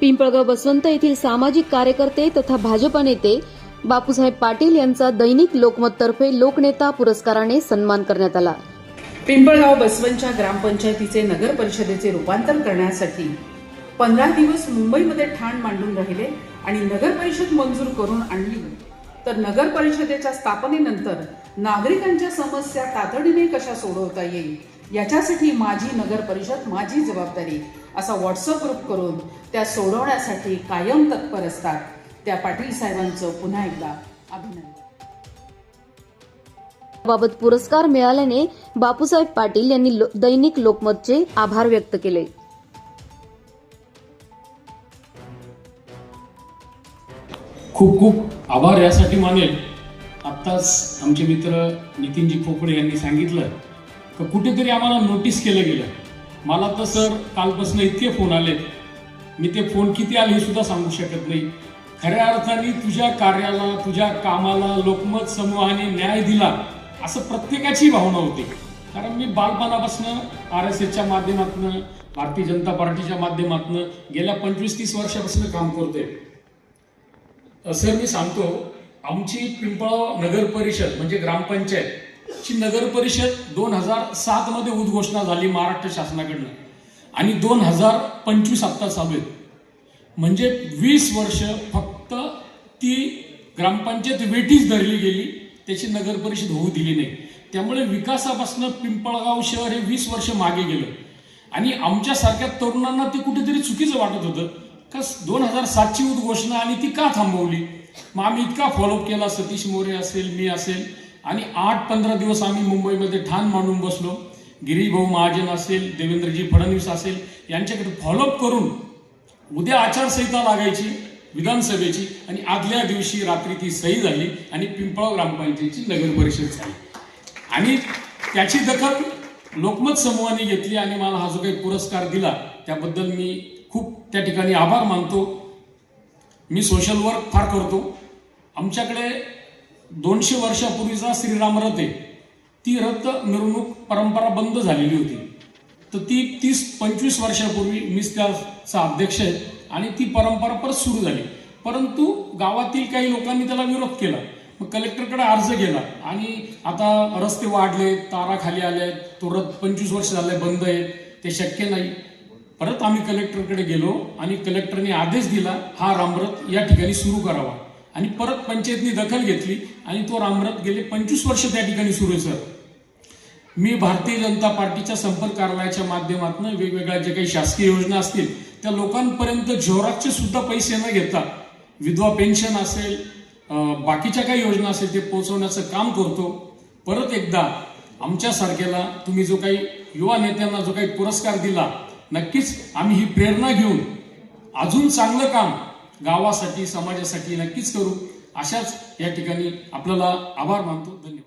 पिंपळगाव बसवंत येथील सामाजिक कार्यकर्ते तथा भाजपा नेते बापूसाहेब पाटील यांचा दैनिक लोकमततर्फे लोकनेता पुरस्काराने सन्मान करण्यात आला. पिंपळगाव बसवंतच्या ग्रामपंचायतीचे नगर परिषदेचे रूपांतर करण्यासाठी पंधरा दिवस मुंबईमध्ये ठाण मांडून राहिले आणि नगर परिषद मंजूर करून आणली. तर नगर परिषदेच्या स्थापनेनंतर नागरिकांच्या समस्या तातडीने कशा सोडवता येईल याच्यासाठी माझी नगर परिषद माझी जबाबदारी. असा व्हॉट्सअप ग्रुप करून त्या सोडवण्यासाठी कायम तत्पर असतात. त्या पाटील साहेबांचं पुन्हा एकदा अभिनंदन. बाबत पुरस्कार मिळाल्याने बापूसाहेब पाटील यांनी लो- दैनिक लोकमतचे आभार व्यक्त केले. खूप खूप आभार यासाठी मानेल. आत्ताच आमचे मित्र नितीनजी खोपडे यांनी सांगितलं की कुठेतरी आम्हाला नोटीस केलं गेलं. मला तर सर कालपासून इतके फोन आलेत मी ते फोन किती आले हे सुद्धा सांगू शकत नाही. खऱ्या अर्थाने तुझ्या कार्याला तुझ्या कामाला लोकमत समूहाने न्याय दिला असं प्रत्येकाची भावना होती. कारण मी बालपणापासून आर एस एसच्या माध्यमातून भारतीय जनता पार्टीच्या माध्यमातून गेल्या पंचवीस तीस वर्षापासून काम करतोय. सर मी सांगतो आमची पिंपळ नगर परिषद म्हणजे ग्रामपंचायत ची नगर परिषद दोन हजार सात मध्ये उद्घोषणा झाली महाराष्ट्र शासनाकडनं. आणि दोन हजार पंचवीस आत्ता चालू आहेत. म्हणजे वीस वर्ष फक्त ती ग्रामपंचायत वेठीच धरली गेली त्याची नगर परिषद होऊ दिली नाही. त्यामुळे विकासापासून पिंपळगाव शहर हे वीस वर्ष मागे गेलं. आणि आमच्यासारख्या तरुणांना ते कुठेतरी चुकीचं वाटत होतं. का दोन हजार सातची उद्घोषणा आणि ती का थांबवली? मग आम्ही इतका फॉलोअप केला सतीश मोरे असेल मी असेल आणि आठ पंधरा दिवस आम्ही मुंबईमध्ये ठाण मांडून बसलो. गिरीभाऊ महाजन असेल देवेंद्रजी फडणवीस असेल यांच्याकडे फॉलोअप करून उद्या आचारसंहिता लागायची विधानसभेची आणि आदल्या दिवशी रात्री ती सही झाली आणि पिंपळाव ग्रामपंचायतीची नगर परिषद झाली. आणि त्याची दखल लोकमत समूहाने घेतली आणि मला हा जो काही पुरस्कार दिला त्याबद्दल मी खूप त्या ठिकाणी आभार मानतो. मी सोशल वर्क फार करतो. आमच्याकडे दोनशे वर्षापूर्वीचा श्रीराम रथ आहे. ती रथ मिरवणूक परंपरा बंद झालेली होती. तर ती तीस पंचवीस वर्षापूर्वी मीच त्याचा अध्यक्ष आहे आणि ती परंपरा परत सुरू झाली. परंतु गावातील काही लोकांनी त्याला विरोध केला. मग कलेक्टरकडे अर्ज केला आणि आता रस्ते वाढले तारा खाली आले तो रथ पंचवीस वर्ष झाले बंद आहे ते शक्य नाही. परत आम्ही कलेक्टरकडे गेलो आणि कलेक्टरने आदेश दिला हा रामरथ या ठिकाणी सुरू करावा. आणि परत पंचायतनी दखल घेतली आणि तो रामरथ गेले पंचवीस वर्ष त्या ठिकाणी सुरू आहे सर. मी भारतीय जनता पार्टीच्या संपर्क कार्यालयाच्या माध्यमातून वेगवेगळ्या जे काही शासकीय योजना असतील त्या लोकांपर्यंत जोराचे सुद्धा पैसे न घेता विधवा पेन्शन असेल बाकीच्या काही योजना असेल ते पोहोचवण्याचं काम करतो. परत एकदा आमच्यासारख्याला तुम्ही जो काही युवा नेत्यांना जो काही पुरस्कार दिला नक्कीच आम्ही ही प्रेरणा घेऊन अजून चांगलं काम गावासाठी समाजासाठी नक्कीच करू. अशाच या ठिकाणी आपल्याला आभार मानतो. धन्यवाद.